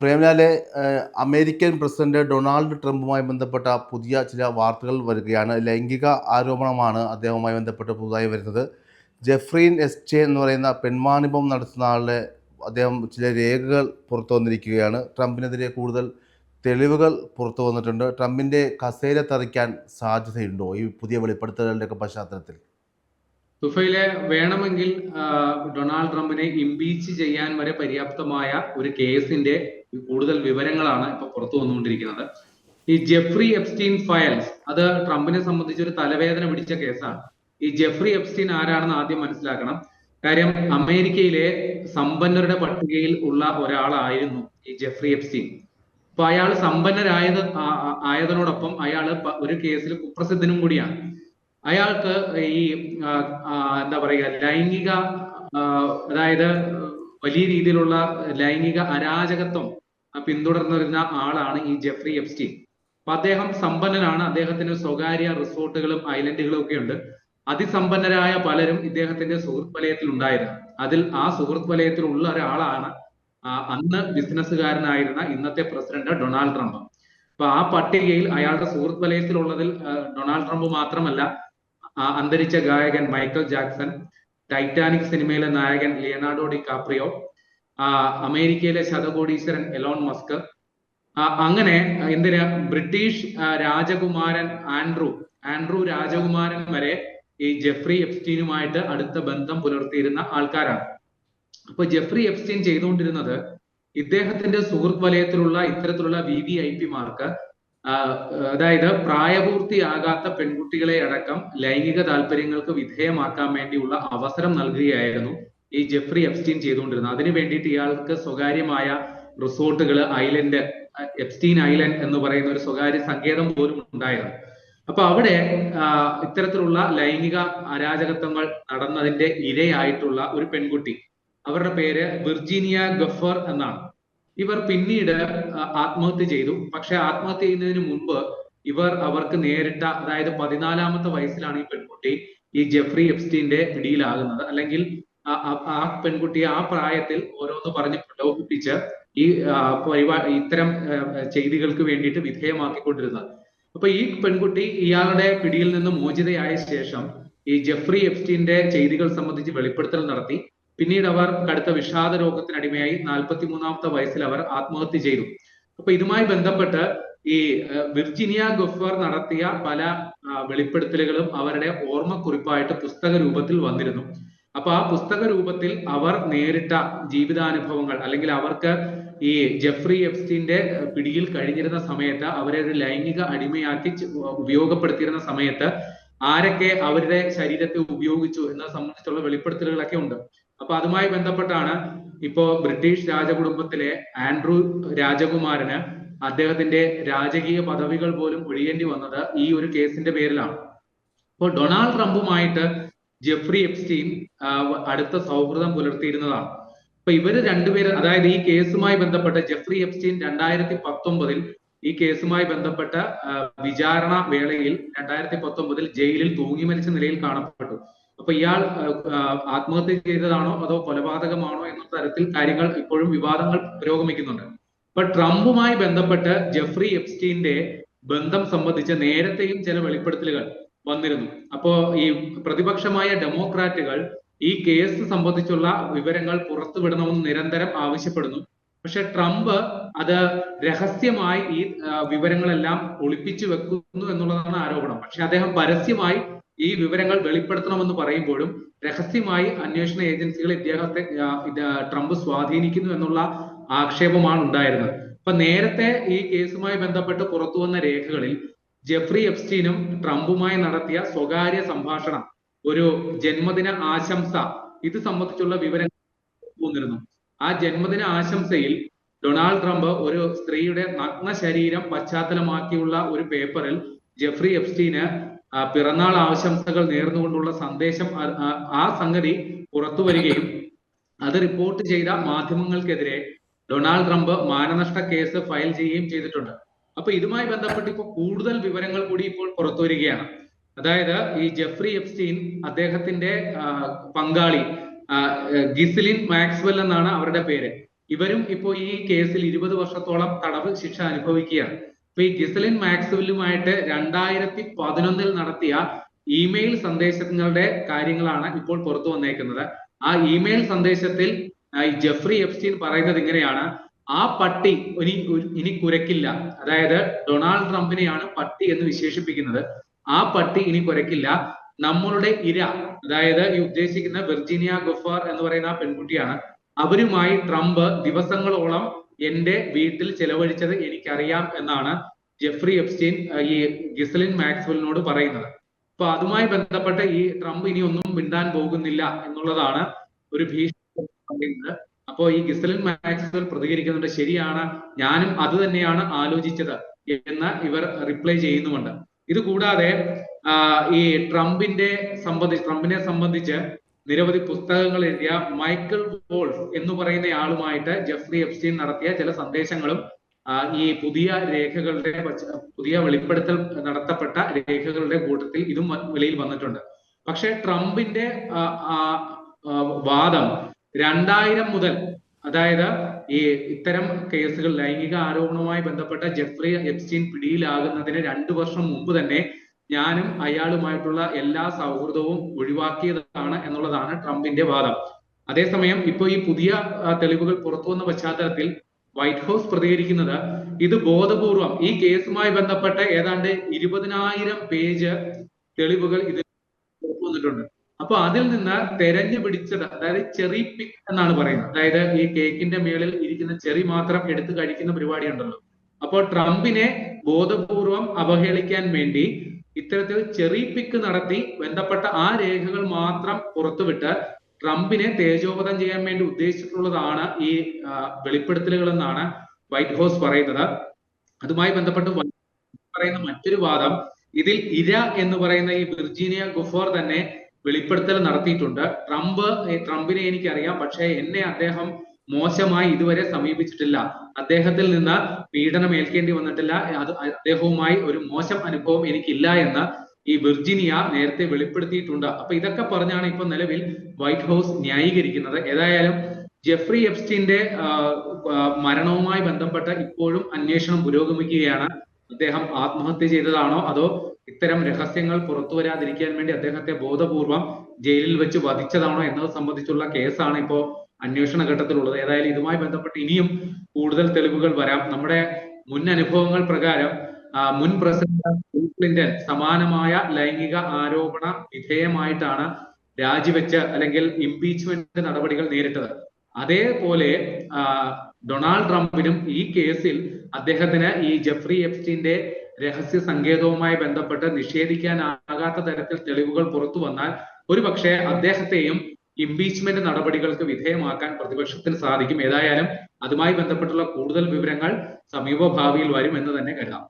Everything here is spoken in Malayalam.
പ്രേംലാലെ അമേരിക്കൻ പ്രസിഡന്റ് ഡൊണാൾഡ് ട്രംപുമായി ബന്ധപ്പെട്ട പുതിയ ചില വാർത്തകൾ വരികയാണ്. ലൈംഗിക ആരോപണമാണ് അദ്ദേഹവുമായി ബന്ധപ്പെട്ട് പുതുതായി വരുന്നത്. ജെഫ്രീൻ എസ്റ്റേ എന്ന് പറയുന്ന പെൺമാണിപം നടത്തുന്ന ആളുടെ അദ്ദേഹം ചില രേഖകൾ പുറത്തു വന്നിരിക്കുകയാണ്. ട്രംപിനെതിരെ കൂടുതൽ തെളിവുകൾ പുറത്തു വന്നിട്ടുണ്ട്. ട്രംപിന്റെ കസേര തെറിക്കാൻ സാധ്യതയുണ്ടോ? ഈ പുതിയ വെളിപ്പെടുത്തലുകളുടെയൊക്കെ പശ്ചാത്തലത്തിൽ. തുഫയിലെ വേണമെങ്കിൽ ഡൊണാൾഡ് ട്രംപിനെ ഇംപീച്ച് ചെയ്യാൻ വരെ പര്യാപ്തമായ ഒരു കേസിന്റെ കൂടുതൽ വിവരങ്ങളാണ് ഇപ്പൊ പുറത്തു വന്നുകൊണ്ടിരിക്കുന്നത്. ഈ ജെഫ്രി എപ്സ്റ്റീൻ ഫയൽസ് അത് ട്രംപിനെ സംബന്ധിച്ച് ഒരു തലവേദന പിടിച്ച കേസാണ്. ഈ ജെഫ്രി എപ്സ്റ്റീൻ ആരാണെന്ന് ആദ്യം മനസ്സിലാക്കണം. കാര്യം അമേരിക്കയിലെ സമ്പന്നരുടെ പട്ടികയിൽ ഉള്ള ഒരാളായിരുന്നു ഈ ജെഫ്രി എപ്സ്റ്റീൻ. അപ്പൊ അയാൾ സമ്പന്നരായത് ആയതിനോടൊപ്പം അയാൾ ഒരു കേസിൽ കുപ്രസിദ്ധനും കൂടിയാണ്. അയാൾക്ക് ഈ എന്താ പറയുക ലൈംഗിക അതായത് വലിയ രീതിയിലുള്ള ലൈംഗിക അരാജകത്വം പിന്തുടർന്നിരുന്ന ആളാണ് ഈ ജെഫ്രി എപ്സ്റ്റീൻ. അപ്പൊ അദ്ദേഹം സമ്പന്നനാണ്. അദ്ദേഹത്തിന് സ്വകാര്യ റിസോർട്ടുകളും ഐലൻഡുകളും ഒക്കെ ഉണ്ട്. അതിസമ്പന്നരായ പലരും ഇദ്ദേഹത്തിന്റെ സുഹൃത്ത് വലയത്തിൽ ഉണ്ടായിരുന്നു. അതിൽ ആ സുഹൃത്ത് വലയത്തിൽ ഉള്ള ഒരാളാണ് അന്ന് ബിസിനസ്സുകാരനായിരുന്ന ഇന്നത്തെ പ്രസിഡന്റ് ഡൊണാൾഡ് ട്രംപ്. അപ്പൊ ആ പട്ടികയിൽ അയാളുടെ സുഹൃത്ത് വലയത്തിലുള്ളതിൽ ഡൊണാൾഡ് ട്രംപ് മാത്രമല്ല അന്തരിച്ച ഗായകൻ മൈക്കൽ ജാക്സൺ ടൈറ്റാനിക് സിനിമയിലെ നായകൻ ലിയനാർഡോ ഡി കാപ്രിയോ അമേരിക്കയിലെ ശതകോടീശ്വരൻ എലോൺ മസ്ക് അങ്ങനെ എന്തിന് ബ്രിട്ടീഷ് രാജകുമാരൻ ആൻഡ്രൂ ആൻഡ്രൂ രാജകുമാരൻ വരെ ഈ ജെഫ്രി എപ്സ്റ്റീനുമായിട്ട് അടുത്ത ബന്ധം പുലർത്തിയിരുന്ന ആൾക്കാരാണ്. അപ്പൊ ജെഫ്രി എപ്സ്റ്റീൻ ചെയ്തുകൊണ്ടിരുന്നത് ഇദ്ദേഹത്തിന്റെ സുഹൃത് വലയത്തിലുള്ള ഇത്തരത്തിലുള്ള വി വി ഐ പിമാർക്ക് അതായത് പ്രായപൂർത്തിയാകാത്ത പെൺകുട്ടികളെ അടക്കം ലൈംഗിക താല്പര്യങ്ങൾക്ക് വിധേയമാക്കാൻ വേണ്ടിയുള്ള അവസരം നൽകുകയായിരുന്നു ഈ ജെഫ്രി എപ്സ്റ്റീൻ ചെയ്തുകൊണ്ടിരുന്നത്. അതിനു വേണ്ടിയിട്ട് ഇയാൾക്ക് സ്വകാര്യമായ റിസോർട്ടുകൾ ഐലൻഡ് എപ്സ്റ്റീൻ ഐലൻഡ് എന്ന് പറയുന്ന ഒരു സ്വകാര്യ സങ്കേതം പോലും ഉണ്ടായിരുന്നു. അപ്പൊ അവിടെ ഇത്തരത്തിലുള്ള ലൈംഗിക അരാജകത്വങ്ങൾ നടന്നതിന്റെ ഇരയായിട്ടുള്ള ഒരു പെൺകുട്ടി അവരുടെ പേര് വിർജീനിയ ഗഫർ എന്നാണ്. ഇവർ പിന്നീട് ആത്മഹത്യ ചെയ്തു. പക്ഷെ ആത്മഹത്യ ചെയ്യുന്നതിന് മുമ്പ് ഇവർ അവർക്ക് നേരിട്ട അതായത് പതിനാലാമത്തെ വയസ്സിലാണ് ഈ പെൺകുട്ടി ഈ ജെഫ്രി എപ്സ്റ്റീന്റെ പിടിയിലാകുന്നത്. അല്ലെങ്കിൽ ആ- പെൺകുട്ടി ആ പ്രായത്തിൽ ഓരോന്ന് പറഞ്ഞ് പ്രലോഭിപ്പിച്ച് ഈ പരിപാ ഇത്തരം ചെയ്തികൾക്ക് വേണ്ടിയിട്ട് വിധേയമാക്കിക്കൊണ്ടിരുന്നത്. അപ്പൊ ഈ പെൺകുട്ടി ഇയാളുടെ പിടിയിൽ നിന്ന് മോചിതയായ ശേഷം ഈ ജെഫ്രി എപ്സ്റ്റീന്റെ ചെയ്തികൾ സംബന്ധിച്ച് വെളിപ്പെടുത്തൽ നടത്തി. പിന്നീട് അവർ കടുത്ത വിഷാദ രോഗത്തിനടിമയായി നാൽപ്പത്തി മൂന്നാമത്തെ വയസ്സിൽ അവർ ആത്മഹത്യ ചെയ്തു. അപ്പൊ ഇതുമായി ബന്ധപ്പെട്ട് ഈ വിർജിനിയ ഗുഫർ നടത്തിയ പല വെളിപ്പെടുത്തലുകളും അവരുടെ ഓർമ്മക്കുറിപ്പായിട്ട് പുസ്തക രൂപത്തിൽ വന്നിരുന്നു. അപ്പൊ ആ പുസ്തക രൂപത്തിൽ അവർ നേരിട്ട ജീവിതാനുഭവങ്ങൾ അല്ലെങ്കിൽ അവർക്ക് ഈ ജെഫ്രി എഫ്സ്റ്റീന്റെ പിടിയിൽ കഴിഞ്ഞിരുന്ന സമയത്ത് അവരെ ഒരു ലൈംഗിക അടിമയാക്കി ഉപയോഗപ്പെടുത്തിയിരുന്ന സമയത്ത് ആരൊക്കെ അവരുടെ ശരീരത്തെ ഉപയോഗിച്ചു എന്നത് സംബന്ധിച്ചുള്ള വെളിപ്പെടുത്തലുകളൊക്കെ ഉണ്ട്. അപ്പൊ അതുമായി ബന്ധപ്പെട്ടാണ് ഇപ്പോ ബ്രിട്ടീഷ് രാജകുടുംബത്തിലെ ആൻഡ്രൂ രാജകുമാരന് അദ്ദേഹത്തിന്റെ രാജകീയ പദവികൾ പോലും ഒഴിയേണ്ടി വന്നത് ഈ ഒരു കേസിന്റെ പേരിലാണ്. അപ്പോൾ ഡൊണാൾഡ് ട്രംപുമായിട്ട് ജെഫ്രി എപ്സ്റ്റീൻ അടുത്ത സൗഹൃദം പുലർത്തിയിരുന്നതാണ്. അപ്പൊ ഇവർ രണ്ടുപേര് അതായത് ഈ കേസുമായി ബന്ധപ്പെട്ട ജെഫ്രി എപ്സ്റ്റീൻ രണ്ടായിരത്തി പത്തൊമ്പതിൽ ഈ കേസുമായി ബന്ധപ്പെട്ട വിചാരണ വേളയിൽ രണ്ടായിരത്തി പത്തൊമ്പതിൽ ജയിലിൽ തൂങ്ങി മരിച്ച നിലയിൽ കാണപ്പെട്ടു. അപ്പൊ ഇയാൾ ആത്മഹത്യ ചെയ്തതാണോ അതോ കൊലപാതകമാണോ എന്ന തരത്തിൽ കാര്യങ്ങൾ ഇപ്പോഴും വിവാദങ്ങൾ പുരോഗമിക്കുന്നുണ്ട്. അപ്പൊ ട്രംപുമായി ബന്ധപ്പെട്ട് ജെഫ്രി എപ്സ്റ്റീന്റെ ബന്ധം സംബന്ധിച്ച് നേരത്തെയും ചില വെളിപ്പെടുത്തലുകൾ വന്നിരുന്നു. അപ്പോ ഈ പ്രതിപക്ഷമായ ഡെമോക്രാറ്റുകൾ ഈ കേസ് സംബന്ധിച്ചുള്ള വിവരങ്ങൾ പുറത്തുവിടണമെന്ന് നിരന്തരം ആവശ്യപ്പെടുന്നു. പക്ഷെ ട്രംപ് അത് രഹസ്യമായി ഈ വിവരങ്ങളെല്ലാം ഒളിപ്പിച്ചു വെക്കുന്നു എന്നുള്ളതാണ് ആരോപണം. പക്ഷെ അദ്ദേഹം പരസ്യമായി ഈ വിവരങ്ങൾ വെളിപ്പെടുത്തണമെന്ന് പറയുമ്പോഴും രഹസ്യമായി അന്വേഷണ ഏജൻസികൾ ഇദ്ദേഹത്തെ ട്രംപ് സ്വാധീനിക്കുന്നു എന്നുള്ള ആക്ഷേപമാണ് ഉണ്ടായിരുന്നത്. അപ്പൊ നേരത്തെ ഈ കേസുമായി ബന്ധപ്പെട്ട് പുറത്തു വന്ന രേഖകളിൽ ജെഫ്രി എപ്സ്റ്റീനും ട്രംപുമായി നടത്തിയ സ്വകാര്യ സംഭാഷണം ഒരു ജന്മദിന ആശംസ ഇത് സംബന്ധിച്ചുള്ള വിവരങ്ങൾ വന്നിരുന്നു. ആ ജന്മദിന ആശംസയിൽ ഡൊണാൾഡ് ട്രംപ് ഒരു സ്ത്രീയുടെ നഗ്ന ശരീരം പശ്ചാത്തലമാക്കിയുള്ള ഒരു പേപ്പറിൽ ജെഫ്രി എപ്സ്റ്റീന് ആ, പിറന്നാൾ ആശംസകൾ നേർന്നുകൊണ്ടുള്ള സന്ദേശം ആ- സംഗതി പുറത്തു വരികയും അത് റിപ്പോർട്ട് ചെയ്ത മാധ്യമങ്ങൾക്കെതിരെ ഡൊണാൾഡ് ട്രംപ് മാനനഷ്ട കേസ് ഫയൽ ചെയ്യുകയും ചെയ്തിട്ടുണ്ട്. അപ്പൊ ഇതുമായി ബന്ധപ്പെട്ട് ഇപ്പോൾ കൂടുതൽ വിവരങ്ങൾ കൂടി ഇപ്പോൾ പുറത്തു വരികയാണ്. അതായത് ഈ ജെഫ്രി എഫ്സ്റ്റീൻ അദ്ദേഹത്തിന്റെ പങ്കാളി ഗിസ്ലിൻ മാക്സ്വെൽ എന്നാണ് അവരുടെ പേര്. ഇവരും ഇപ്പോൾ ഈ കേസിൽ ഇരുപത് വർഷത്തോളം തടവ് ശിക്ഷ അനുഭവിക്കുകയാണ്. ഇപ്പൊ ഈ ഗിസലിൻ മാക്സ്വെല്ലുമായിട്ട് രണ്ടായിരത്തി പതിനൊന്നിൽ നടത്തിയ ഇമെയിൽ സന്ദേശങ്ങളുടെ കാര്യങ്ങളാണ് ഇപ്പോൾ പുറത്തു വന്നേക്കുന്നത്. ആ ഇമെയിൽ സന്ദേശത്തിൽ ജെഫ്രി എഫ്സ്റ്റീൻ പറയുന്നത് ഇങ്ങനെയാണ്. ആ പട്ടി ഇനി ഇനി കുരക്കില്ല അതായത് ഡൊണാൾഡ് ട്രംപിനെയാണ് പട്ടി എന്ന് വിശേഷിപ്പിക്കുന്നത്. ആ പട്ടി ഇനി കുരക്കില്ല നമ്മളുടെ ഇര അതായത് ഈ ഉദ്ദേശിക്കുന്ന വെർജീനിയ ഗുഫാർ എന്ന് പറയുന്ന ആ പെൺകുട്ടിയാണ്. അവരുമായി ട്രംപ് ദിവസങ്ങളോളം എന്റെ വീട്ടിൽ ചെലവഴിച്ചത് എനിക്കറിയാം എന്നാണ് ജെഫ്രി എപ്സ്റ്റീൻ ഈ ഗിസലിൻ മാക്സ്വെലിനോട് പറയുന്നത്. അപ്പൊ അതുമായി ബന്ധപ്പെട്ട് ഈ ട്രംപ് ഇനി ഒന്നും മിണ്ടാൻ പോകുന്നില്ല എന്നുള്ളതാണ് ഒരു ഭീഷണി അപ്പോ ഈ ഗിസലിൻ മാക്സ്വൽ പ്രതികരിക്കുന്നുണ്ട് ശരിയാണ് ഞാനും അത് തന്നെയാണ് ആലോചിച്ചത് എന്ന് ഇവർ റിപ്ലൈ ചെയ്യുന്നുമുണ്ട്. ഇത് കൂടാതെ ഈ ട്രംപിന്റെ സംബന്ധിച്ച് ട്രംപിനെ സംബന്ധിച്ച് നിരവധി പുസ്തകങ്ങൾ എഴുതിയ മൈക്കിൾ വോൾഫ് എന്ന് പറയുന്ന ആളുമായിട്ട് ജെഫ്രി എഫ്സ്റ്റീൻ നടത്തിയ ചില സന്ദേശങ്ങളും ഈ പുതിയ രേഖകളുടെ പുതിയ വെളിപ്പെടുത്തൽ നടത്തപ്പെട്ട രേഖകളുടെ കൂട്ടത്തിൽ ഇതും വിലയിൽ വന്നിട്ടുണ്ട്. പക്ഷെ ട്രംപിന്റെ വാദം രണ്ടായിരം മുതൽ അതായത് ഈ ഇത്തരം കേസുകൾ ലൈംഗിക ആരോപണവുമായി ബന്ധപ്പെട്ട ജെഫ്രി എപ്സ്റ്റീൻ പിടിയിലാകുന്നതിന് രണ്ടു വർഷം മുമ്പ് തന്നെ ഞാനും അയാളുമായിട്ടുള്ള എല്ലാ സൗഹൃദവും ഒഴിവാക്കിയതാണ് എന്നുള്ളതാണ് ട്രംപിന്റെ വാദം. അതേസമയം ഇപ്പൊ ഈ പുതിയ തെളിവുകൾ പുറത്തു വന്ന പശ്ചാത്തലത്തിൽ വൈറ്റ് ഹൗസ് പ്രതികരിക്കുന്നത് ഇത് ബോധപൂർവം ഈ കേസുമായി ബന്ധപ്പെട്ട ഏതാണ്ട് ഇരുപതിനായിരം പേജ് തെളിവുകൾ ഇതിൽ വന്നിട്ടുണ്ട്. അപ്പൊ അതിൽ നിന്ന് തെരഞ്ഞു പിടിച്ചത് അതായത് ചെറി പിക് എന്നാണ് പറയുന്നത്. അതായത് ഈ കേക്കിന്റെ മേളിൽ ഇരിക്കുന്ന ചെറി മാത്രം എടുത്തു കഴിക്കുന്ന പരിപാടി ഉണ്ടല്ലോ അപ്പോൾ ട്രംപിനെ ബോധപൂർവം അവഹേളിക്കാൻ വേണ്ടി ഇത്തരത്തിൽ ചെറി പിക്ക് നടത്തി ബന്ധപ്പെട്ട ആ രേഖകൾ മാത്രം പുറത്തുവിട്ട് ട്രംപിനെ തേജോവധം ചെയ്യാൻ വേണ്ടി ഉദ്ദേശിച്ചിട്ടുള്ളതാണ് ഈ വെളിപ്പെടുത്തലുകൾ എന്നാണ് വൈറ്റ് ഹൗസ് പറയുന്നത്. അതുമായി ബന്ധപ്പെട്ട് പറയുന്ന മറ്റൊരു വാദം ഇതിൽ ഇര എന്ന് പറയുന്ന ഈ വിർജീനിയ ഗുഫോർ തന്നെ വെളിപ്പെടുത്തൽ നടത്തിയിട്ടുണ്ട്. ട്രംപ് ട്രംപിനെ എനിക്കറിയാം പക്ഷേ എന്നെ അദ്ദേഹം മോശമായി ഇതുവരെ സമീപിച്ചിട്ടില്ല. അദ്ദേഹത്തിൽ നിന്ന് പീഡനം ഏൽക്കേണ്ടി വന്നിട്ടില്ല. അത് അദ്ദേഹവുമായി ഒരു മോശം അനുഭവം എനിക്കില്ല എന്ന് ഈ വിർജിനിയ നേരത്തെ വെളിപ്പെടുത്തിയിട്ടുണ്ട്. അപ്പൊ ഇതൊക്കെ പറഞ്ഞാണ് ഇപ്പൊ നിലവിൽ വൈറ്റ് ഹൗസ് ന്യായീകരിക്കുന്നത്. ഏതായാലും ജെഫ്രി എപ്സ്റ്റീന്റെ മരണവുമായി ബന്ധപ്പെട്ട് ഇപ്പോഴും അന്വേഷണം പുരോഗമിക്കുകയാണ്. അദ്ദേഹം ആത്മഹത്യ ചെയ്തതാണോ? അതോ ഇത്തരം രഹസ്യങ്ങൾ പുറത്തു വരാതിരിക്കാൻ വേണ്ടി അദ്ദേഹത്തെ ബോധപൂർവം ജയിലിൽ വെച്ച് വധിച്ചതാണോ എന്നത് സംബന്ധിച്ചുള്ള കേസാണ് ഇപ്പോ അന്വേഷണ ഘട്ടത്തിലുള്ളത്. ഏതായാലും ഇതുമായി ബന്ധപ്പെട്ട് ഇനിയും കൂടുതൽ തെളിവുകൾ വരാം. നമ്മുടെ മുൻ അനുഭവങ്ങൾ പ്രകാരം മുൻ പ്രസിഡന്റ് ക്ലിന്റൺ സമാനമായ ലൈംഗിക ആരോപണ വിധേയമായിട്ടാണ് രാജിവെച്ച് അല്ലെങ്കിൽ ഇംപീച്ച്മെന്റ് നടപടികൾ നേരിട്ടത്. അതേപോലെ ഡൊണാൾഡ് ട്രംപിനും ഈ കേസിൽ അദ്ദേഹത്തിന് ഈ ജെഫ്രി എപ്സ്റ്റീന്റെ രഹസ്യ സങ്കേതവുമായി ബന്ധപ്പെട്ട് നിഷേധിക്കാനാകാത്ത തരത്തിൽ തെളിവുകൾ പുറത്തു വന്നാൽ ഒരുപക്ഷെ അദ്ദേഹത്തെയും ഇംപീച്ച്മെന്റ് നടപടികൾക്ക് വിധേയമാക്കാൻ പ്രതിപക്ഷത്തിന് സാധിക്കും. ഏതായാലും അതുമായി ബന്ധപ്പെട്ടുള്ള കൂടുതൽ വിവരങ്ങൾ സമീപ ഭാവിയിൽ വരും എന്ന് തന്നെ കരുതാം.